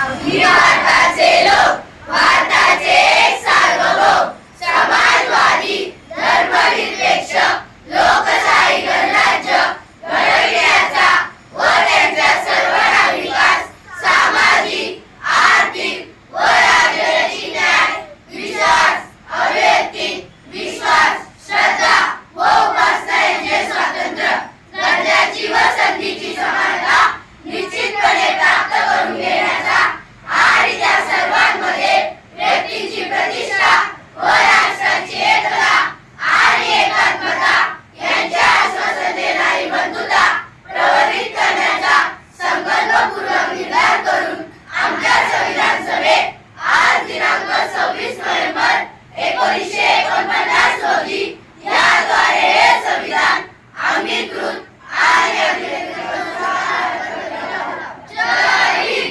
We